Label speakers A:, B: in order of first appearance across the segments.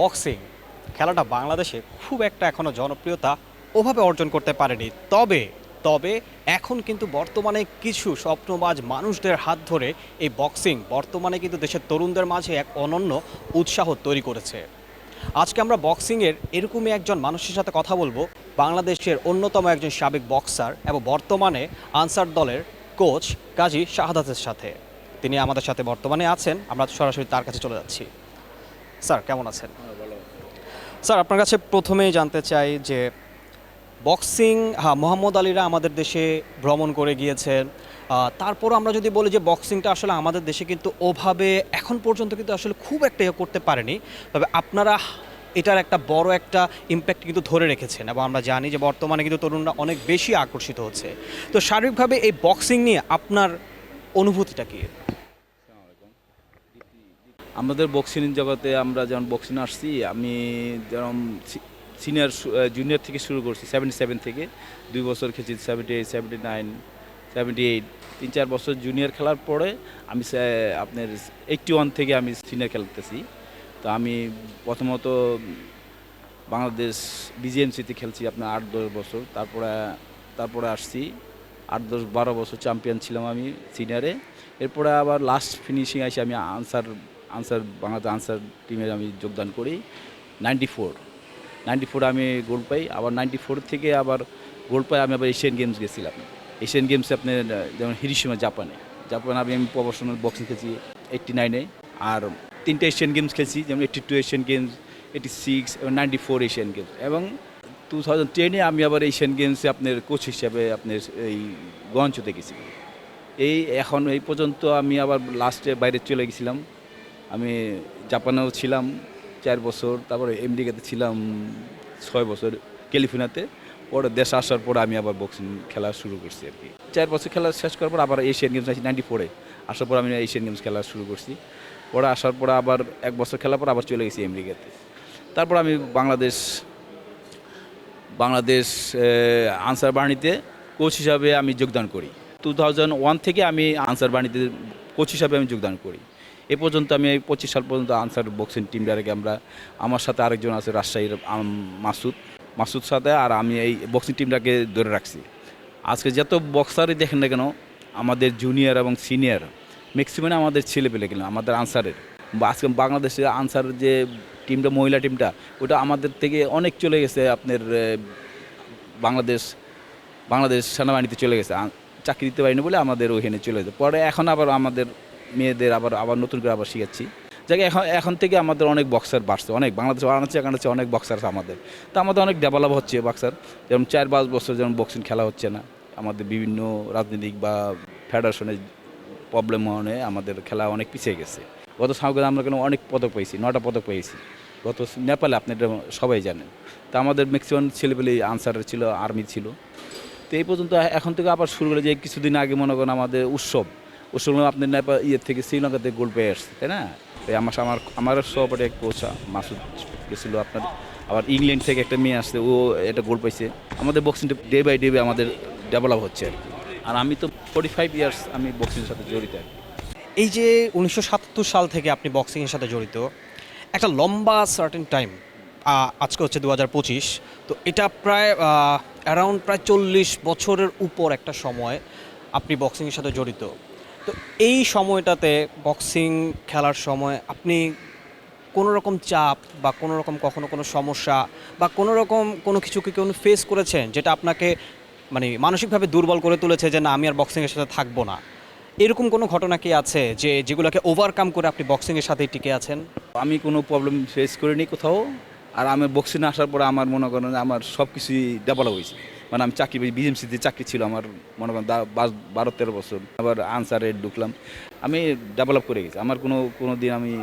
A: Boxing. খেলাটা বাংলাদেশে খুব একটা এখনও জনপ্রিয়তা ওভাবে অর্জন করতে পারেনি। তবে তবে এখন কিন্তু বর্তমানে কিছু স্বপ্নবাজ মানুষদের হাত ধরে এই বক্সিং বর্তমানে কিন্তু দেশের তরুণদের মাঝে এক অনন্য উৎসাহ তৈরি করেছে। আজকে আমরা বক্সিংয়ের এরকমই একজন মানুষের সাথে কথা বলব, বাংলাদেশের অন্যতম একজন সাবেক বক্সার এবং বর্তমানে আনসার দলের কোচ কাজী শাহাদাতের সাথে। তিনি আমাদের সাথে বর্তমানে আছেন, আমরা সরাসরি তার কাছে চলে যাচ্ছি। স্যার, কেমন আছেন? স্যার, আপনার কাছে প্রথমেই জানতে চাই যে বক্সিং হ্যাঁ মোহাম্মদ আলীরা আমাদের দেশে ভ্রমণ করে গিয়েছেন তারপর আমরা যদি বলি যে বক্সিংটা আসলে আমাদের দেশে কিন্তু ওভাবে এখন পর্যন্ত কিন্তু আসলে খুব একটা ইয়ে করতে পারেনি। তবে আপনারা এটার একটা বড় একটা ইম্প্যাক্ট কিন্তু ধরে রেখেছেন এবং আমরা জানি যে বর্তমানে কিন্তু তরুণরা অনেক বেশি আকর্ষিত হচ্ছে। তো শারীরিকভাবে এই বক্সিং নিয়ে আপনার অনুভূতিটা কি?
B: আমাদের বক্সিং জগতে আমরা যেমন বক্সিং আসছি, আমি যেরকম সিনিয়র জুনিয়র থেকে শুরু করছি সেভেন্টি সেভেন থেকে, দুই বছর খেলছি seventy eight seventy nine seventy eight তিন চার বছর জুনিয়র খেলার পরে আমি আপনার এইটটি ওয়ান থেকে আমি সিনিয়র খেলতেছি। তো আমি প্রথমত বাংলাদেশ বিজিএমসিতে খেলছি আপনার আট, দশ বছর, তারপরে তারপরে আসছি, আট, দশ, বারো বছর চ্যাম্পিয়ন ছিলাম আমি সিনিয়রে এরপরে আবার লাস্ট ফিনিশিং আসি আমি আনসার আনসার বাংলাদেশ আনসার টিমে আমি যোগদান করি। নাইনটি ফোর নাইনটি ফোর আমি গোল্ড পাই আবার নাইনটি ফোর থেকে আবার গোল্ড পাই আমি আবার এশিয়ান গেমস গেছিলাম। এশিয়ান গেমসে আপনার আহ, যেমন হিরিসীমা জাপানে। জাপানে আমি আমি প্রফেশনাল বক্সিং খেলছি এইটটি নাইনে আর তিনটে এশিয়ান গেমস খেলছি যেমন eighty two Asian games eighty six এবং নাইনটি ফোর এশিয়ান গেমস এবং টু থাউজেন্ড টেনে আমি আবার এশিয়ান গেমসে আপনার কোচ হিসাবে আপনার এই গঞ্চতে গেছি। এই এখন এই পর্যন্ত আমি আবার লাস্টে বাইরে চলে গেছিলাম। আমি জাপানেও ছিলাম চার বছর, তারপরে আমেরিকাতে ছিলাম ছয় বছর ক্যালিফোর্নিয়াতে। পরে দেশে আসার পরে আমি আবার বক্সিং খেলা শুরু করছি আর কি। চার বছর খেলা শেষ করার পর আবার এশিয়ান গেমস আসি নাইনটি ফোরে আসার পর আমি এশিয়ান গেমস খেলা শুরু করছি। পরে আসার পরে আবার এক বছর খেলার পর আবার চলে গেছি আমেরিকাতে তারপর আমি বাংলাদেশ বাংলাদেশ আনসার বাহিনীতে কোচ হিসাবে আমি যোগদান করি। টু থাউজেন্ড ওয়ান থেকে আমি আনসার বাহিনীতে কোচ হিসাবে আমি যোগদান করি। এ পর্যন্ত আমি এই পঁচিশ সাল পর্যন্ত আনসার বক্সিং টিমটাকে আমরা, আমার সাথে আরেকজন আছে রাজশাহীর মাসুদ। মাসুদ সাথে আর আমি এই বক্সিং টিমটাকে ধরে রাখছি। আজকে যত বক্সারই দেখেন না কেন, আমাদের জুনিয়র এবং সিনিয়র ম্যাক্সিমাম আমাদের ছেলে পেলে গেলেন আমাদের আনসারের। বা আজকে বাংলাদেশের আনসার যে টিমটা, মহিলা টিমটা, ওটা আমাদের থেকে অনেক চলে গেছে আপনার বাংলাদেশ বাংলাদেশ সেনাবাহিনীতে চলে গেছে। চাকরি দিতে পারিনি বলে আমাদের ওইখানে চলে গেছে। পরে এখন আবার আমাদের মেয়েদের আবার আবার নতুন করে আবার শিখাচ্ছি। যাকে, এখন এখন থেকে আমাদের অনেক বক্সার বাড়ছে, অনেক বাংলাদেশ আনাচ্ছে একানাচ্ছে অনেক বক্সার আছে আমাদের। তো আমাদের অনেক ডেভেলপ হচ্ছে বক্সার যেমন চার পাঁচ বছর যেমন বক্সিং খেলা হচ্ছে না, আমাদের বিভিন্ন রাজনৈতিক বা ফেডারেশনের প্রবলেম মনে আমাদের খেলা অনেক পিছিয়ে গেছে। গত সামগ্রী আমরা কেন অনেক পদক পেয়েছি নটা পদক পেয়েছি। গত নেপালে আপনি এটা সবাই জানেন। তা আমাদের ম্যাক্সিমাম ছেলেপেলে আনসার ছিল আর্মি ছিল। তো এই পর্যন্ত এখন থেকে আবার শুরু করে যে কিছুদিন আগে মনে করেন আমাদের উৎসব। উৎসব আপনি নেপাল ইয়ে থেকে শ্রীলঙ্কাতে গোল পেয়ে আসছে তাই না? তাই আমার আমার আমার সহপাঠী এক কোচ মাসুদ, গেছিল আপনার, আবার ইংল্যান্ড থেকে একটা মেয়ে আসছে, ও এটা গোল পাইছে। আমাদের বক্সিংটা ডে বাই ডে আমাদের ডেভেলপ হচ্ছে আর কি। আর আমি তো ফোর্টি ফাইভ ইয়ার্স আমি বক্সিংয়ের সাথে জড়িত আর
A: এই যে উনিশশো সাতাত্তর সাল থেকে আপনি বক্সিংয়ের সাথে জড়িত, একটা লম্বা সার্টেন টাইম আজকে হচ্ছে দু হাজার পঁচিশ, তো এটা প্রায় অ্যারাউন্ড প্রায় চল্লিশ বছরের উপর একটা সময় আপনি বক্সিংয়ের সাথে জড়িত। তো এই সময়টাতে বক্সিং খেলার সময় আপনি কোনো রকম চাপ বা কোনো রকম কখনো কোনো সমস্যা বা কোনো রকম কোনো কিছু কি কোনো ফেস করেছেন যেটা আপনাকে মানে মানসিকভাবে দুর্বল করে তুলেছে যে না, আমি আর বক্সিংয়ের সাথে থাকব না? এরকম কোনো ঘটনা কি আছে যে, যেগুলোকে ওভারকাম করে আপনি বক্সিংয়ের সাথেই টিকে আছেন?
B: আমি কোনো প্রবলেম ফেস করিনি কোথাও। আর আমি বক্সিং আসার পরে আমার মনে করেন আমার সব কিছুই ডেভেলপ হয়েছে। মানে আমি চাকরি বিএমসিতে চাকরি ছিল আমার, মনে করেন বারো তেরো বছর। আবার আনসারে ঢুকলাম। আমি ডেভেলপ করে গেছি। আমার কোনো কোনো দিন আমি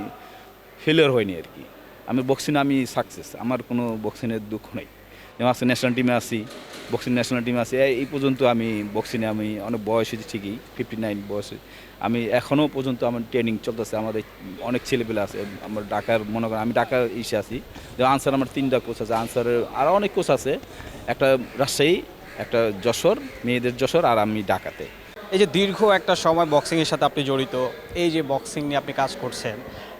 B: ফেলিওর হয়নি আর কি। আমি বক্সিংয়ে আমি সাকসেস আমার কোনো বক্সিংয়ের দুঃখ নেই। যেমন আছে ন্যাশনাল টিমে আছি বক্সিং ন্যাশনাল টিমে আছি। এই- পর্যন্ত আমি বক্সিংয়ে আমি অনেক বয়স হয়েছে, ঠিকই ফিফটি নাইন বয়সে আমি এখনও পর্যন্ত আমার ট্রেনিং চলতেছে, আমাদের অনেক ছেলেপেলে আছে, আমার ঢাকার, মনে করেন আমি ঢাকার ইসে আছি। যে আনসার আমার তিনটা কোচ আছে, আনসারের আরও অনেক কোচ আছে। একটা রাজশাহী, একটা যশোর, মেয়েদের যশোর আর আমি ঢাকাতে।
A: এই যে দীর্ঘ একটা সময় বক্সিংয়ের সাথে আপনি জড়িত, এই যে বক্সিং নিয়ে আপনি কাজ করছেন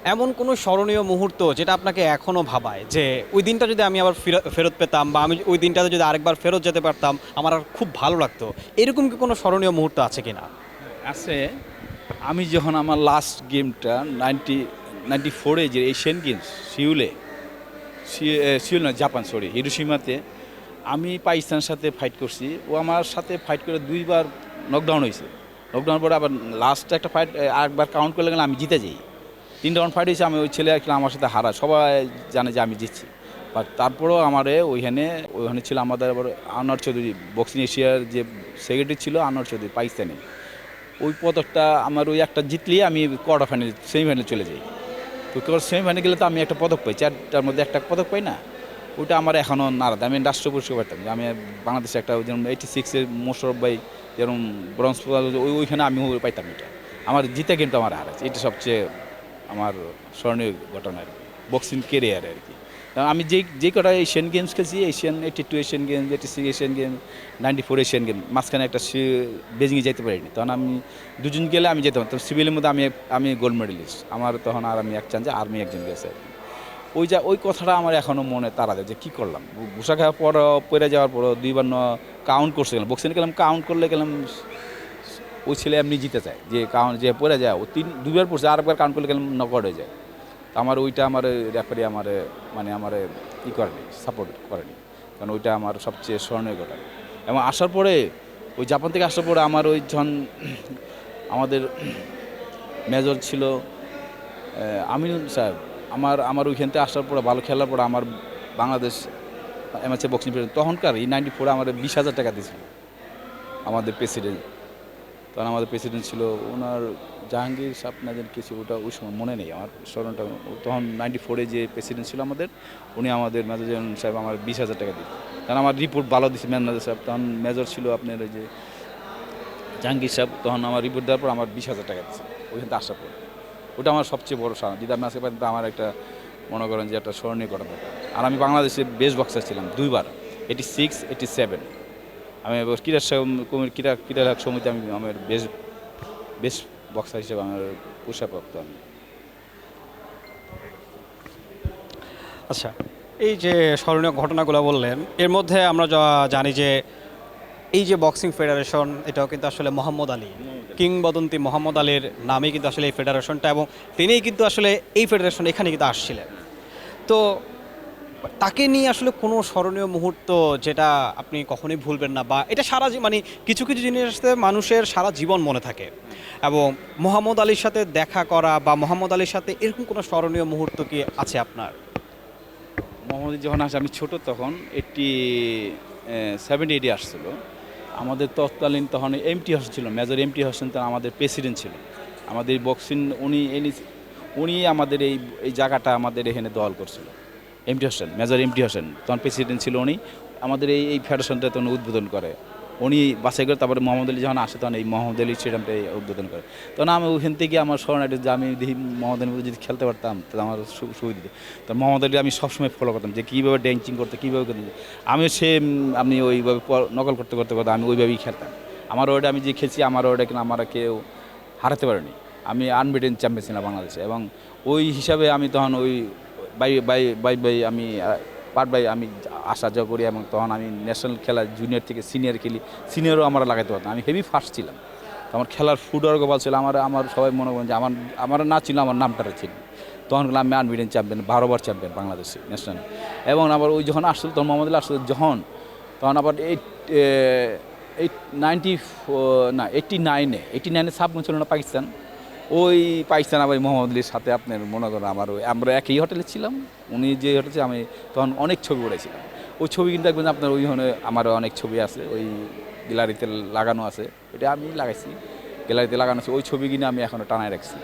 A: এমন কোনো স্মরণীয় মুহূর্ত যেটা আপনাকে এখনও ভাবায়? যে ওই দিনটা যদি আমি আবার ফেরত- পেতাম বা আমি ওই দিনটাতে যদি আরেকবার ফেরত যেতে পারতাম, আমার আর খুব ভালো লাগতো। এরকম কি কোনো স্মরণীয় মুহূর্ত আছে কি না
B: আছে। আমি যখন আমার লাস্ট গেমটা নাইনটি নাইনটি ফোরে যে এশিয়ান গেমস সিউলে সিউল না জাপান সরি হিরোসীমাতে আমি পাকিস্তানের সাথে ফাইট করছি। ও আমার সাথে ফাইট করে দুইবার নকডাউন হয়েছে। নকডাউন পরে আবার লাস্ট একটা ফাইট আরেকবার কাউন্ট করলে গেলে আমি জিতে যাই। তিন রাউন্ড ফাইট হয়েছে, আমি ওই ছেলে আসলে আমার সাথে হারা সবাই জানে যে আমি জিতছি। বাট তারপরেও আমারে ওইখানে ওইখানে ছিল আমাদের আবার আনোয়ার চৌধুরী বক্সিং এশিয়ার যে সেক্রেটারি ছিল আনোয়ার চৌধুরী, পাকিস্তানি। ওই পদকটা আমার ওই একটা জিতলেই আমি কোয়ার্টার ফাইনাল সেমিফাইনালে চলে যাই। তো সেমিফাইনালে গেলে তো আমি একটা পদক পাই, চারটার মধ্যে একটা পদক পাই না। ওইটা আমার এখনও নারাদ আমি রাষ্ট্র পুরস্কার পাইতাম। যে আমি বাংলাদেশে একটা যেমন এইটি সিক্সের মোশরফ ভাই, যেরকম ব্রঞ্জ ওইখানে আমিও পাইতাম এটা। আমার জিতে কিন্তু আমার হারাচ্ছে এটা সবচেয়ে আমার স্মরণীয় ঘটনা আর কি বক্সিং কেরিয়ার আর কি। আমি যেই যে কটা এশিয়ান গেমস খেলছি Asian eighty two Asian games eighty six Asian game ninety four Asian game মাঝখানে একটা বেজিংয়ে যেতে পারিনি। তখন আমি দুজন গেলে আমি যেতাম, তখন সিভিলের মধ্যে আমি আমি গোল্ড মেডেলিস্ট আমার তখন আর আমি এক চান্সে আর্মি একজন গেছে আর কি। ওই যা, ওই কথাটা আমার এখনও মনে তারা দেয় যে কী করলাম? ভূষা খাওয়ার পর পরে যাওয়ার পর দুইবার কাউন্ট করছে গেলাম বক্সিং গেলাম কাউন্ট করলে গেলাম ওই ছেলে এমনি জিতে যায় যে কাউন্ট যে পরে যায় ও তিন দুইবার পড়ছে আরেকবার কাউন্ট করলে গেলাম নকআউট হয়ে যায়। তো আমার ওইটা আমার রেফারি আমার মানে আমার ই করেনি সাপোর্ট করেনি। কারণ ওইটা আমার সবচেয়ে স্মরণীয় ঘটনা। এবং আসার পরে ওই জাপান থেকে আসার পরে আমার ওই যখন আমাদের মেজর ছিল আহ, আমিনুল সাহেব আমার আমার ওইখান থেকে আসার পরে ভালো খেলার পরে আমার বাংলাদেশ এমএচএ বক্সিং প্রেসিডেন্ট তখনকার এই নাইনটি ফোরে আমার বিশ হাজার টাকা দিয়েছিল। আমাদের প্রেসিডেন্ট তখন আমাদের প্রেসিডেন্ট ছিল ওনার জাহাঙ্গীর না কিছু, ওটা ওই সময় মনে নেই আমার, স্মরণটা তখন নাইনটি ফোরে যে প্রেসিডেন্ট ছিল আমাদের, উনি আমাদের জেনারেল সাহেব আমার বিশ হাজার টাকা দিত কারণ আমার রিপোর্ট ভালো দিচ্ছে মেজর সাহেব, তখন মেজর ছিল আপনার ওই যে জাহাঙ্গীর সাহেব, তখন আমার রিপোর্ট দেওয়ার পর আমার বিশ হাজার টাকা দিচ্ছে ওইখান থেকে আসার পর। ওটা আমার সবচেয়ে বড় সারা আমি আজকে পাইতাম আমার একটা মনে করেন যে একটা স্মরণীয় ঘটনা। আর আমি বাংলাদেশে বেস্ট বক্সার ছিলাম দুইবার এটি সিক্স এটি সেভেন আমি ক্রীড়া ক্রীড়া ক্রীড়া সমিতি আমি আমার বেস্ট বেস্ট বক্সার হিসেবে আমার পুরস্কারপ্রাপ্ত আমি।
A: আচ্ছা এই যে স্মরণীয় ঘটনাগুলো বললেন এর মধ্যে আমরা জানি যে এই যে বক্সিং ফেডারেশন এটাও কিন্তু আসলে মোহাম্মদ আলী কিংবদন্তি মোহাম্মদ আলীর নামে কিন্তু আসলে এই ফেডারেশনটা এবং তিনিই কিন্তু আসলে এই ফেডারেশন এখানে কিন্তু আসছিলেন। তো তাকে নিয়ে আসলে কোনো স্মরণীয় মুহূর্ত যেটা আপনি কখনোই ভুলবেন না বা এটা সারা মানে কিছু কিছু জিনিস আসতে মানুষের সারা জীবন মনে থাকে। এবং মোহাম্মদ আলীর সাথে দেখা করা বা মোহাম্মদ আলীর সাথে এরকম কোনো স্মরণীয় মুহূর্ত কি আছে আপনার?
B: মোহাম্মদ যখন আসে, আমি ছোট তখন এইটটি সেভেন্টি এইটে আসছিল আমাদের তৎকালীন তখন এমটি হোসেন ছিল মেজর এমটি হোসেন তখন আমাদের প্রেসিডেন্ট ছিল। আমাদের বক্সিং উনি এনি উনি আমাদের এই এই জায়গাটা আমাদের এখানে দল করছিল। M T Hossain major M T Hossain তখন প্রেসিডেন্ট ছিল উনি। আমাদের এই এই ফেডারেশনটা তখন উদ্বোধন করে। উনি বাছাই করে তারপরে মোহাম্মদ আলী যখন আসে তখন এই মোহাম্মদ আলী স্টেডিয়ামটা উদ্বোধন করে। তখন আমি ওইখান থেকে আমার স্মরণ আছে যে আমি দেখি মোহাম্মদ মধ্যে যদি খেলতে পারতাম, তাহলে আমার সুবিধা তো মোহাম্মদ আলী আমি সবসময় ফলো করতাম যে কীভাবে ড্যান্সিং করতে, কীভাবে করতে। আমি সে আমি ওইভাবে নকল করতে করতে করতে আমি ওইভাবেই খেলতাম। আমার ওটা আমি যে খেলছি, আমার ওটা কিন্তু আমার কেউ হারাতে পারেনি। আমি আনবিটেন চ্যাম্পিয়ন ছিলাম বাংলাদেশে এবং ওই হিসাবে আমি তখন ওই বাই বাই বাই বাই আমি পার্ট বাই আমি আসা যাওয়া করি এবং তখন আমি ন্যাশনাল খেলা জুনিয়র থেকে সিনিয়র খেলি। সিনিয়রও আমার লাগাইতে পারতাম। আমি হেভি ফার্স্ট ছিলাম। আমার খেলার ফুটওয়ার্ক ভালো ছিল। আমার আমার সবাই মনে করেন যে আমার আমার না ছিল, আমার নামটা ছিল তখন আমি আনবিডেন চ্যাম্পিয়ন বারোবার চ্যাম্পিয়ন বাংলাদেশে ন্যাশনাল এবং আবার ওই যখন আসছিল তখন মোহাম্মদ আসছিল যখন, তখন আবার এইট এইট নাইনটি না এইটটি নাইনে এইটটি নাইনে সাবগুন ছিল না পাকিস্তান। ওই পাকিস্তান আবার মোহাম্মদ আলীর সাথে আপনার মনে করেন আমার ওই আমরা একই হোটেলে ছিলাম। উনি যে হোটেলে আমি তখন অনেক ছবি উড়েছিলাম ওই ছবি কিন্তু দেখবেন আপনার ওইখানে আমারও অনেক ছবি আছে, ওই গ্যালারিতে লাগানো আছে। ওইটা আমি লাগাইছি। গ্যালারিতে লাগানো আছে। ওই ছবি কিনে আমি এখনও টানায় রাখছি।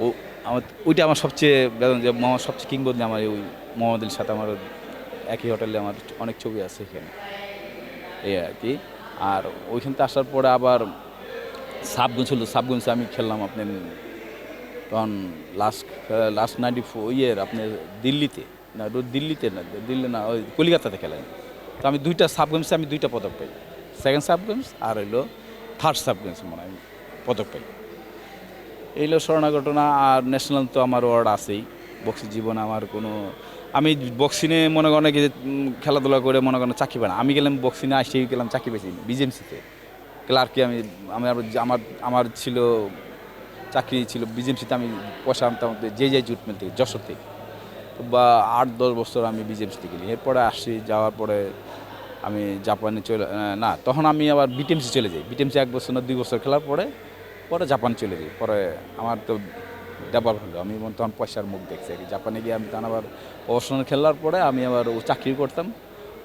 B: ও, আমার ওইটা আমার সবচেয়ে যে আমার সবচেয়ে কিংবদন্তি আমার ওই মোহাম্মদ আলীর সাথে আমার একই হোটেলে আমার অনেক ছবি আছে এখানে। এই আর কি। আর ওইখান থেকে আসার পরে আবার সাবগুন ছিল সাবগুনসে আমি খেললাম আপনার তখন লাস্ট লাস্ট নাইনটি ফোর ইয়ের আপনার দিল্লিতে, না দিল্লিতে না, দিল্লি না, ওই কলিকাতাতে খেলেন। তো আমি দুইটা সাব গেমসে, আমি দুইটা পদক পাই। সেকেন্ড সাব গেমস আর হইল থার্ড সাব গেমস মানে আমি পদক পাই। এইগুলো স্মরণা ঘটনা, আর ন্যাশনাল তো আমার ওয়ার্ড আছেই। বক্সি জীবন আমার কোনো, আমি বক্সিনে মনে করেন খেলাধুলা করে মনে করেন চাকরি পাই না। আমি গেলাম বক্সিংয়ে আসি গেলাম চাকরি পেয়েছি বিজেএমসিতে ক্লার্কে আমি আমি আমার আমার ছিল, চাকরি ছিল, বিজেএমসিতে আমি পয়সা আনতাম যে যে জুট মিল থেকে, যশোর থেকে। বা আট, দশ বছর আমি বিজেএমসিতে গেলি। এরপরে আসি, যাওয়ার পরে আমি জাপানে চলে না, তখন আমি আবার বিটিএমসি চলে যাই। বিটিএমসি এক বছর না, দুই বছর খেলার পরে পরে জাপান চলে যাই। পরে আমার তো ডেভেলপ হলো। আমি তখন পয়সার মুখ দেখছি। আর। জাপানে গিয়ে আমি তখন আবার প্রফেশনাল খেলার পরে আমি আবার ও চাকরি করতাম।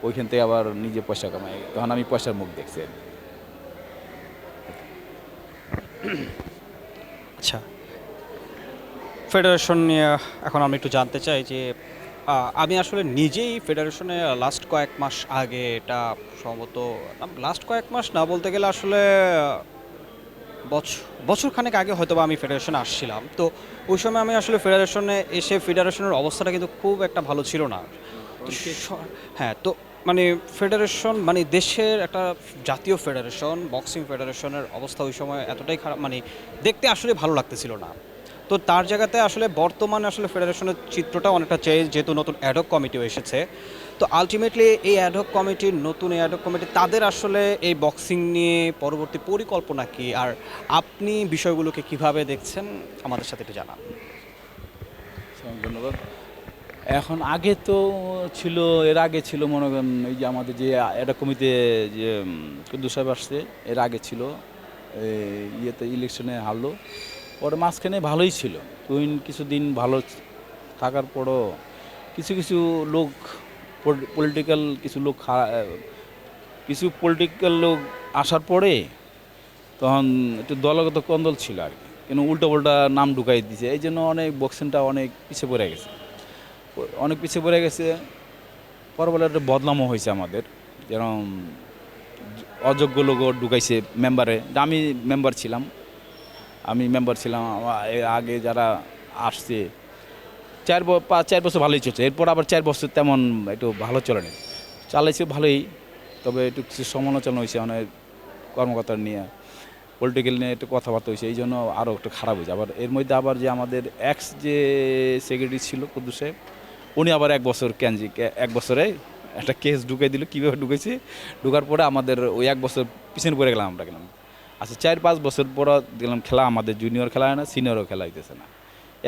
B: ওইখান থেকে আবার নিজে পয়সা কামাই। তখন আমি পয়সার মুখ দেখছি আর কি।
A: আচ্ছা। ফেডারেশন নিয়ে এখন আমি একটু জানতে চাই যে আমি আসলে নিজেই ফেডারেশনে লাস্ট কয়েক মাস আগে এটা সম্ভবত লাস্ট কয়েক মাস না বলতে গেলে আসলে বছর বছরখানেক আগে হয়তো বা আমি ফেডারেশনে আসছিলাম। তো ওই সময় আমি আসলে ফেডারেশনে এসে ফেডারেশনের অবস্থাটা কিন্তু খুব একটা ভালো ছিল না। হ্যাঁ তো মানে ফেডারেশন মানে দেশের একটা জাতীয় ফেডারেশন, বক্সিং ফেডারেশনের অবস্থা ওই সময় এতটাই খারাপ মানে দেখতে আসলে ভালো লাগতেছিল না। তো তার জায়গাতে আসলে বর্তমানে আসলে ফেডারেশনের চিত্রটা অনেকটা চেঞ্জ যেহেতু নতুন অ্যাডক কমিটিও এসেছে। তো আলটিমেটলি এই অ্যাডক কমিটির নতুন এই অ্যাডক কমিটি তাদের আসলে এই বক্সিং নিয়ে পরবর্তী পরিকল্পনা কি? আর আপনি বিষয়গুলোকে কীভাবে দেখছেন? আমাদের সাথে একটু জানান।
B: ধন্যবাদ। এখন আগে তো ছিল, এর আগে ছিল, মনে করেন, এই যে আমাদের যে এটা কমিতে যে কুদ্দু আসছে, এর আগে ছিল ইয়েতে ইলেকশনে হারলো। পরে মাঝখানে ভালোই ছিল। তুই কিছুদিন ভালো থাকার পরও কিছু কিছু লোক পলিটিক্যাল কিছু লোক কিছু পলিটিক্যাল লোক আসার পরে তখন একটু দলগত কন্দল ছিল আর কি। কিন্তু উল্টো পাল্টা নাম ঢুকাই দিছে। এই জন্য অনেক বক্সিংটা অনেক পিছিয়ে পড়ে গেছে। অনেক পিছিয়ে পড়ে গেছে। পরবর্তী একটা বদনামও হয়েছে আমাদের। যেরকম অযোগ্য লোক ঢুকাইছে মেম্বারে আমি মেম্বার ছিলাম। আমি মেম্বার ছিলাম। আগে যারা আসছে, চার পাঁচ চার বছর ভালোই চলছে। এরপর আবার চার বছর তেমন একটু ভালো চলে না চালাইছে ভালোই, তবে একটু কিছু সমালোচনা হয়েছে অনেক কর্মকর্তা নিয়ে। পলিটিক্যাল নিয়ে একটু কথাবার্তা হয়েছে। এই জন্য আরও একটু খারাপ হয়েছে। আবার এর মধ্যে আবার যে আমাদের এক্স যে সেক্রেটারি ছিল কুদ্দুস সাহেব উনি আবার এক বছর ক্যানজি এক বছরে একটা কেস ঢুকে দিল। কীভাবে ঢুকেছে? ঢুকার পরে আমাদের ওই এক বছর পিছনে পড়ে গেলাম আমরা গেলাম। আচ্ছা চার পাঁচ বছর পর গেলাম খেলা, আমাদের জুনিয়র খেলা হয় না সিনিয়রও খেলা হইতেছে না।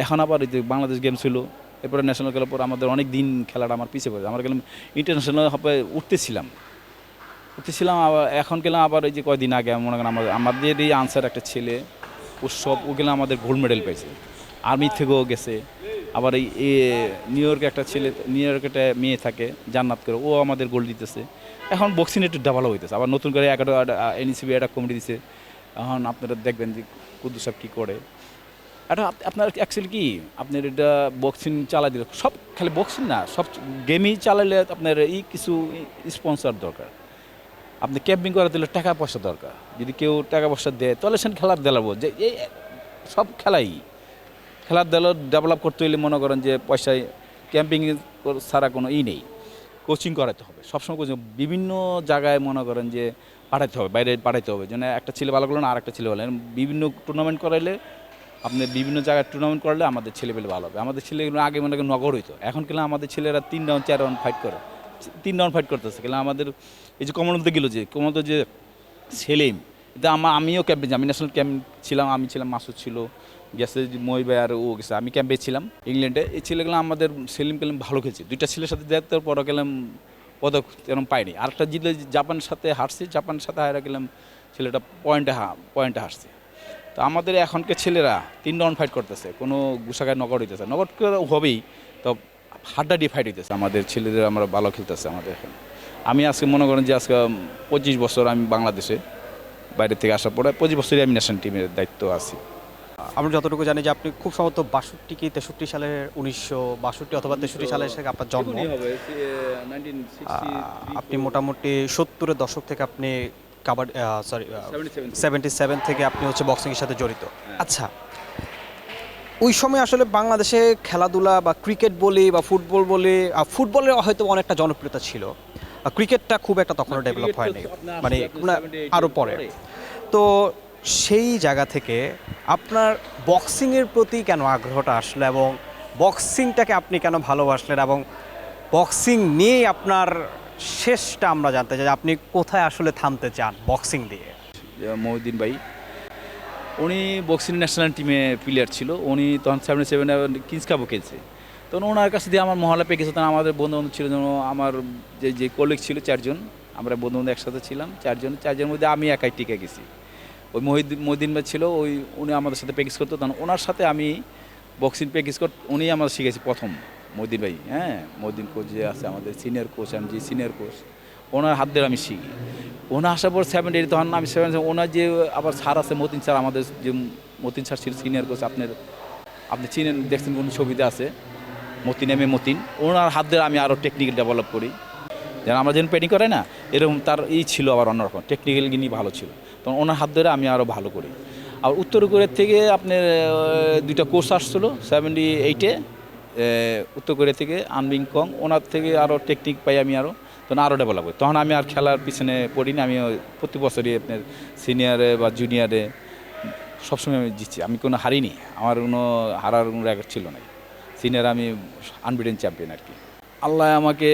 B: এখন আবার এই যে বাংলাদেশ গেমস হলো এরপরে ন্যাশনাল খেলার পর আমাদের অনেক দিন খেলাটা আমার পিছিয়ে পড়েছে। আমরা গেলাম ইন্টারন্যাশনাল হবে উঠতেছিলাম। উঠতেছিলাম, আবার এখন গেলাম আবার এই যে কয়দিন আগে, মনে করেন আমাদের আমাদের এই আনসার একটা ছেলে, উৎসব, ও গেলাম আমাদের গোল্ড মেডেল পেয়েছে আর্মি থেকেও গেছে। আবার এই নিউ ইয়র্কে একটা ছেলে নিউ ইয়র্কে একটা মেয়ে থাকে, জান্নাত করে, ও আমাদের গোল দিতেছে। এখন বক্সিং একটু ডেভেলপ হইতেছে। আবার নতুন করে একটা এনইসিবি একটা কমিটি দিছে। এখন আপনারা দেখবেন যে কুদ্দু সাহেব কী করে। এটা আপনার অ্যাকচুয়ালি কি? আপনার এটা বক্সিং চালাই দিলে, সব খালি বক্সিং না, সব গেমই চালাইলে আপনার এই কিছু স্পন্সর দরকার। আপনি ক্যাম্পিং করে দিলে টাকা পয়সা দরকার। যদি কেউ টাকা পয়সা দেয়, তাহলে সে খেলার দেলাবো। যে, এই, সব খেলাই। খেলার দল ডেভেলপ করতে হলে মনে করেন যে পয়সায় ক্যাম্পিং ছাড়া কোনো ই নেই। কোচিং করাতে হবে। সবসময় কোচিং বিভিন্ন জায়গায় মনে করেন যে পাঠাতে হবে, বাইরে পাঠাতে হবে। যেন একটা ছেলে ভালো করল না আর একটা ছেলে ভালো বিভিন্ন টুর্নামেন্ট করাইলে আপনি বিভিন্ন জায়গায় টুর্নামেন্ট করলে আমাদের ছেলেপেলে ভালো হবে। আমাদের ছেলেগুলো আগে মনে করেন নগর হইতো। এখন কিন্তু আমাদের ছেলেরা তিন রাউন্ড চার রাউন্ড ফাইট করে। তিন রাউন্ড ফাইট করতেছে। কিন্তু আমাদের এই যে কমনওয়েলথে গেলো যে কমনওয়েলথে যে সেলিম এটা আমার আমিও ক্যাম্পে আমি ন্যাশনাল ক্যাম্প ছিলাম, আমি ছিলাম মাসুদ ছিল। গেছে মই ভাই আর ও গেছে, আমি ক্যাম্পে ছিলাম ইংল্যান্ডে। এই ছেলেগুলো আমাদের সেলিম কেলাম ভালো খেলছে। দুইটা ছেলের সাথে দেওয়ার পর গেলাম পদক এরকম পাইনি আরেকটা জিতলে জাপানের সাথে হারছে, জাপানের সাথে হারা গেলাম ছেলেটা পয়েন্টে হা পয়েন্টে হারছে। তো আমাদের এখনকার ছেলেরা তিন রাউন্ড ফাইট করতেছে, কোনো গুসাগায় নগর হইতেছে নগর হবেই, তো হাড্ডাডি ফাইট হইতেছে। আমাদের ছেলেদের আমরা ভালো খেলতেছে আমাদের এখন। আমি আজকে মনে করেন যে আজকে পঁচিশ বছর আমি বাংলাদেশে বাইরে থেকে আসার পরে পঁচিশ বছরই আমি ন্যাশনাল টিমের দায়িত্ব আছি।
A: আমরা যতটুকু জানি যে আপনি খুব সম্ভবত বাষট্টি কি তেষট্টি সালের উনিশশো বাষট্টি অথবা তেষট্টি সালে এসে আপনার জন্ম। আপনি মোটামুটি সত্তরের দশক থেকে আপনি কাবাডি সরি সেভেন্টি সেভেন থেকে। আপনি হচ্ছে বক্সিংয়ের সাথে জড়িত। আচ্ছা ওই সময় আসলে বাংলাদেশে খেলাধুলা বা ক্রিকেট বলি বা ফুটবল বলি ফুটবলের হয়তো অনেকটা জনপ্রিয়তা ছিল। ক্রিকেটটা খুব একটা তখনও ডেভেলপ হয়নি। মানে আরও পরে। তো সেই জায়গা থেকে আপনার বক্সিংয়ের প্রতি কেন আগ্রহটা আসলো এবং বক্সিংটাকে আপনি কেন ভালোবাসলেন এবং বক্সিং নিয়েই আপনার শেষটা আমরা জানতে চাই আপনি কোথায় আসলে থামতে চান বক্সিং দিয়ে?
B: মহিউদ্দিন ভাই, উনি বক্সিং ন্যাশনাল টিমে প্লেয়ার ছিল। উনি তখন সেভেন সেভেন কিংস কাপও খেলছে। তখন ওনার কাছে দিয়ে আমার মহল্লা পেয়ে গেছে। তখন আমাদের বন্ধু বান্ধব ছিল যেন আমার যে যে কলিগ ছিল চারজন, আমরা বন্ধু বান্ধব একসাথে ছিলাম চারজন। চারজনের মধ্যে আমি একাই টিকে গেছি। ওই মহিদ মহিউদ্দিন ভাই ছিল, ওই উনি আমাদের সাথে প্র্যাকটিস করতো। তখন ওনার সাথে আমি বক্সিং প্র্যাকটিস কর উনি আমার শিখেছি প্রথম মহিউদ্দিন ভাই। হ্যাঁ মহিউদ্দিন কোচ যে আছে আমাদের সিনিয়র কোচ আমি যে সিনিয়র কোচ ওনার হাত ধরে আমি শিখি। ওনার আসার পর সেভেন এইট তখন আমি সেভেন ওনার যে আবার স্যার আছে মতিন স্যার আমাদের যে মতিন স্যার ছিল সিনিয়র কোচ আপনার আপনি চিনেন, দেখছেন কোন ছবিতে আছে? Matin M A Matin. ওনার হাত ধরে আমি আরও টেকনিক্যাল ডেভেলপ করি। যেন আমরা যেন পেটিং করে না, এরকম তার ই ছিল আবার অন্যরকম টেকনিক্যাল গিনি ভালো ছিল। তখন ওনার হাত ধরে আমি আরও ভালো করি। আর উত্তর কোরিয়ার থেকে আপনার দুইটা কোর্স আসছিল সেভেন্টি এইটে উত্তর কোরিয়া থেকে আনবিং কং ওনার থেকে আরও টেকনিক পাই আমি আরও তখন আরও ডেভেলপ করি তখন আমি আর খেলার পিছনে পড়িনি, আমি প্রতি বছরই আপনার সিনিয়রে বা জুনিয়রে সবসময় আমি জিতছি। আমি কোনো হারিনি, আমার কোনো হারার কোনো রেকর্ড ছিল না সিনিয়র আমি আনবিডেন চ্যাম্পিয়ন আর কি। আল্লাহ আমাকে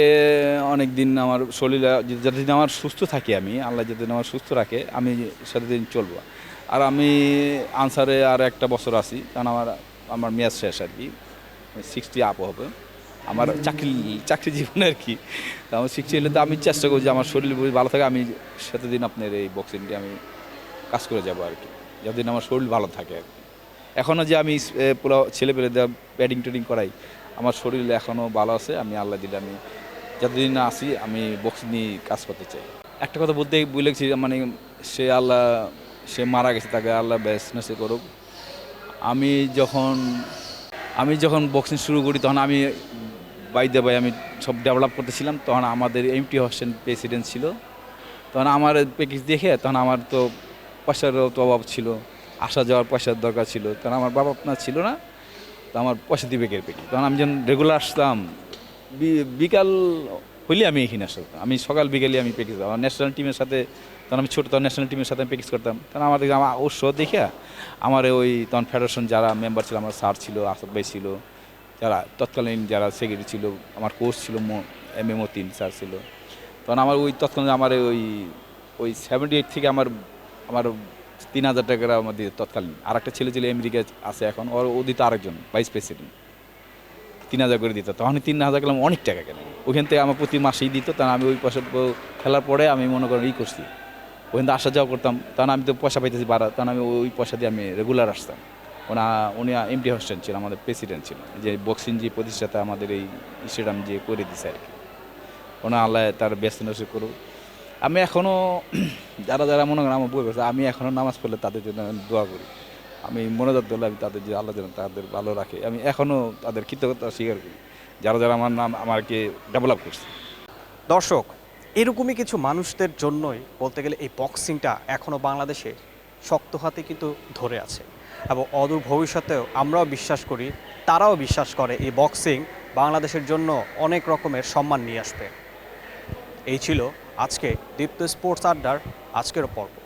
B: অনেক দিন আমার শরীর যতদিন আমার সুস্থ থাকি আমি আল্লাহ যতদিন আমার সুস্থ রাখে আমি সেতদিন চলবো। আর আমি আনসারে আর একটা বছর আছি কারণ আমার আমার মেয়াদ শেষ আর কি। সিক্সটি আপ হবে। আমার চাকরি চাকরি জীবনে আর কি। তো আমার সিক্সটি এলে তো আমি চেষ্টা করি যে আমার শরীর ভালো থাকে আমি সেতদিন আপনার এই বক্সিংটি আমি কাজ করে যাব আর কি। যতদিন আমার শরীর ভালো থাকে আর কি। এখনও যে আমি পুরো ছেলে পেলে ব্যাটিং টেডিং করাই আমার শরীর এখনও ভালো আছে, আমি আল্লাহ দিলে আমি যতদিন না আসি আমি বক্সিং নিয়ে কাজ করতে চাই। একটা কথা বলতে বলেছি মানে সে আল্লাহ, সে মারা গেছে, তাকে আল্লাহ বেসনেসে করুক। আমি যখন আমি যখন বক্সিং শুরু করি, তখন আমি বাইদে বাই আমি সব ডেভেলপ করতেছিলাম, তখন আমাদের এমটি হোসেন প্রেসিডেন্ট ছিল। তখন আমার প্যাকেজ দেখে, তখন আমার তো পয়সারও তো অভাব ছিল, আসা যাওয়ার পয়সার দরকার ছিল। তখন আমার বাবা আপনার ছিল না তো আমার পয়সা দিবে কে পেটি? তখন আমি যখন রেগুলার আসতাম বিকাল হইলে আমি এখানে আসতাম। আমি সকাল বিকালে আমি প্র্যাকটিস আমার ন্যাশনাল টিমের সাথে, তখন আমি ছোটো, তখন ন্যাশনাল টিমের সাথে আমি প্র্যাকটিস করতাম। তখন আমাদের আমার উৎস দেখে, আমার ওই তখন ফেডারেশন যারা মেম্বার ছিল, আমার স্যার ছিল, আসাদ ভাই ছিল, যারা তৎকালীন যারা সেক্রেটারি ছিল, আমার কোচ ছিল এম এ মতিন স্যার ছিল। তখন আমার ওই তৎকালীন আমার ওই ওই সেভেন্টি এইট থেকে আমার আমার তিন হাজার টাকা আমাদের তৎকালীন। আর একটা ছেলে ছিল আমেরিকা আছে এখন, ওর ও দিত আরেকজন ভাইস প্রেসিডেন্ট তিন হাজার করে দিত। তখন তিন হাজার গেলাম, অনেক টাকা কেন ওইখান থেকে আমার প্রতি মাসেই দিত, তখন আমি ওই পয়সা খেলার পরে আমি মনে করেন ই করছি। ওখান থেকে আসা যাওয়া করতাম, তখন আমি তো পয়সা পাইতেছি বাড়া তখন আমি ওই পয়সা দিয়ে আমি রেগুলার আসতাম। ওনা উনি এমডি হোস্টেন ছিল, আমাদের প্রেসিডেন্ট ছিল। যে বক্সিং যে প্রতিষ্ঠাতা আমাদের এই স্টেডিয়াম যে করে দিছে আর কি। ওনা আল্লাহ তার ব্যস্ত করুক। আমি এখনও যারা যারা মনে করেন আমার বই আমি এখনও নামাজ পড়লে তাদের জন্য দোয়া করি। আমি মনোজাত দলে আমি তাদের যে আল্লাহ যেন তাদের ভালো রাখে। আমি এখনও তাদের কৃতজ্ঞতা স্বীকার করি। যারা যারা আমার নাম, আমাকে ডেভেলপ করছে।
A: দর্শক, এরকমই কিছু মানুষদের জন্যই বলতে গেলে এই বক্সিংটা এখনও বাংলাদেশে শক্ত হাতে কিন্তু ধরে আছে। এবং অদূর ভবিষ্যতেও আমরাও বিশ্বাস করি, তারাও বিশ্বাস করে এই বক্সিং বাংলাদেশের জন্য অনেক রকমের সম্মান নিয়ে আসবে। এই ছিল আজকে দীপ্ত স্পোর্টস আড্ডার আজকের পর্ব।